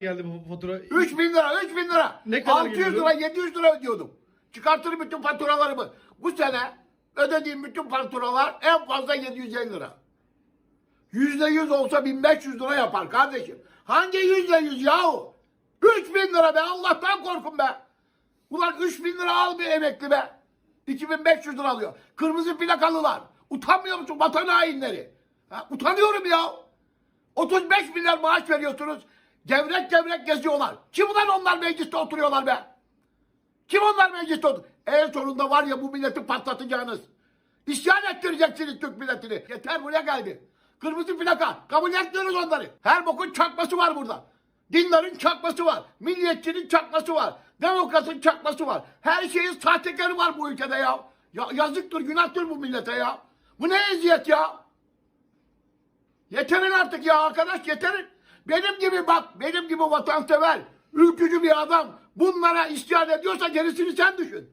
geldi bu fatura. 3 bin lira, 3 bin lira. Ne kadar 600 geliyordu? lira, 700 lira ödüyordum. Çıkartırım bütün faturalarımı. Bu sene ödediğim bütün faturalar en fazla 750 lira. Yüzde yüz olsa 1500 lira yapar kardeşim. Hangi yüzde yüz yahu? 3 bin lira be Allah'tan korkun be. Ulan 3 bin lira al bir emekli be. 2500 lira alıyor. Kırmızı plakalılar. Utanmıyor musun vatan hainleri? Ha, utanıyorum ya. 35 milyar maaş veriyorsunuz. Gevrek gevrek geziyorlar. Kim ulan onlar mecliste oturuyorlar be? Kim onlar mecliste oturuyor? En sonunda var ya bu milleti patlatacağınız. İsyan ettireceksiniz Türk milletini. Yeter buraya geldi. Kırmızı plaka. Kabul etmiyoruz onları. Her bokun çakması var burada. Dinlerin çakması var. Milliyetçinin çakması var. Demokrasın çakması var. Her şeyin sahtekarı var bu ülkede ya. ya yazıktır, günahtır bu millete ya. Bu ne eziyet ya? Yeterin artık ya arkadaş yeterin. Benim gibi bak benim gibi vatansever, ülkücü bir adam bunlara isyan ediyorsa gerisini sen düşün.